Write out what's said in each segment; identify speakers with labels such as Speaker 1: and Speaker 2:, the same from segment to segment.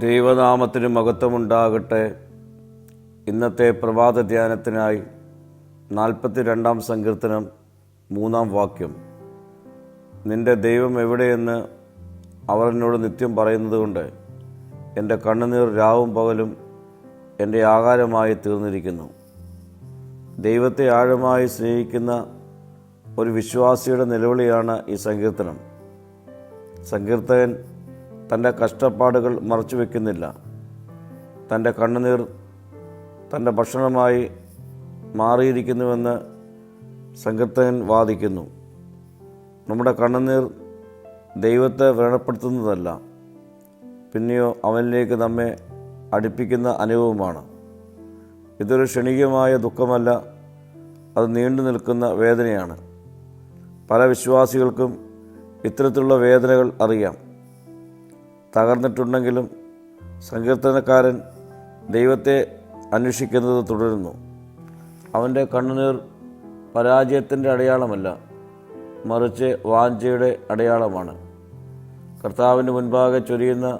Speaker 1: ദൈവനാമത്തിന് മഹത്വമുണ്ടാകട്ടെ. ഇന്നത്തെ പ്രഭാത ധ്യാനത്തിനായി നാൽപ്പത്തി രണ്ടാം സങ്കീർത്തനം മൂന്നാം വാക്യം. നിന്റെ ദൈവം എവിടെയെന്ന് അവർ എന്നോട് നിത്യം പറയുന്നത് കൊണ്ട് എന്റെ കണ്ണുനീർ രാവും പകലും എന്റെ ആകാരമായി തീർന്നിരിക്കുന്നു. ദൈവത്തെ ആഴമായി സ്നേഹിക്കുന്ന ഒരു വിശ്വാസിയുടെ നിലവിളിയാണ് ഈ സങ്കീർത്തനം. സങ്കീർത്തകൻ തന്റെ കഷ്ടപ്പാടുകൾ മറച്ചു വയ്ക്കുന്നില്ല തന്റെ കണ്ണുനീർ തന്റെ ഭക്ഷണമായി മാറിയിരിക്കുന്നുവെന്ന് സങ്കീർത്തകൻ വാദിക്കുന്നു. നമ്മുടെ കണ്ണുനീർ ദൈവത്തെ വ്രണപ്പെടുത്തുന്നതല്ല പിന്നെയോ അവനിലേക്ക് നമ്മെ അടുപ്പിക്കുന്ന അനുഭവമാണ്. ഇതൊരു ക്ഷണികമായ ദുഃഖമല്ല അത് നീണ്ടു നിൽക്കുന്ന വേദനയാണ്. പല വിശ്വാസികൾക്കും ഇത്തരത്തിലുള്ള വേദനകൾ അറിയാം. തകർന്നിട്ടുണ്ടെങ്കിലും സങ്കീർത്തനക്കാരൻ ദൈവത്തെ അന്വേഷിക്കുന്നത് തുടരുന്നു. അവന്റെ കണ്ണുനീർ പരാജയത്തിന്റെ അടയാളമല്ല മറിച്ച് വാഞ്ചയുടെ അടയാളമാണ്. കർത്താവിന് മുൻപാകെ ചൊരിയുന്ന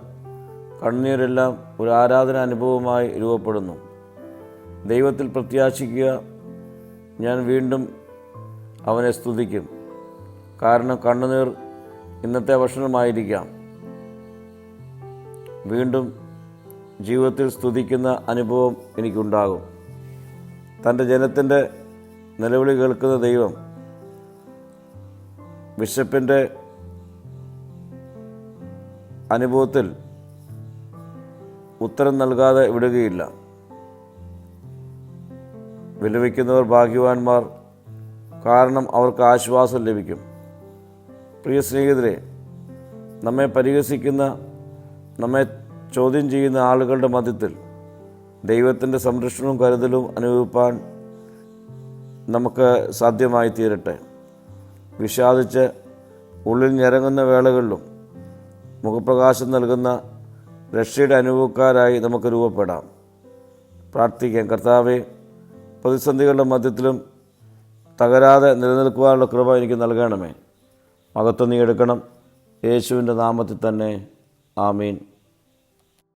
Speaker 1: കണ്ണീരെല്ലാം ഒരു ആരാധന അനുഭവമായി രൂപപ്പെടുന്നു. ദൈവത്തിൽ പ്രത്യാശിക്കുക ഞാൻ വീണ്ടും അവനെ സ്തുതിക്കും. കാരണം കണ്ണുനീർ ഇന്നത്തെ ഭക്ഷണമായിരിക്കാം. വീണ്ടും ജീവിതത്തിൽ സ്തുതിക്കുന്ന അനുഭവം എനിക്കുണ്ടാകും. തന്റെ ജനത്തിന്റെ നിലവിളി കേൾക്കുന്ന ദൈവം ബിഷപ്പിന്റെ അനുഭവത്തിൽ ഉത്തരം നൽകാതെ വിടുകയില്ല. വിലപിക്കുന്നവർ ഭാഗ്യവാന്മാർ കാരണം അവർക്ക് ആശ്വാസം ലഭിക്കും. പ്രിയ സ്നേഹിതരെ നമ്മെ പരിഹസിക്കുന്ന നമ്മെ ചോദ്യം ചെയ്യുന്ന ആളുകളുടെ മധ്യത്തിൽ ദൈവത്തിന്റെ സംരക്ഷണവും കരുതലും അനുഭവിപ്പാൻ നമുക്ക് സാധ്യമായി തീരട്ടെ. വിഷാദിച്ച് ഉള്ളിൽ ഞരങ്ങുന്ന വേളകളിലും മുഖപ്രകാശം നൽകുന്ന രക്ഷയുടെ അനുഭവക്കാരായി നമുക്ക് രൂപപ്പെടാം. പ്രാർത്ഥിക്കാം. കർത്താവെ പ്രതിസന്ധികളുടെ മധ്യത്തിലും തകരാതെ നിലനിൽക്കുവാനുള്ള കൃപ എനിക്ക് നൽകണമേ. മകത്വം നീ എടുക്കണം. യേശുവിന്റെ നാമത്തിൽ തന്നെ. ആമീൻ.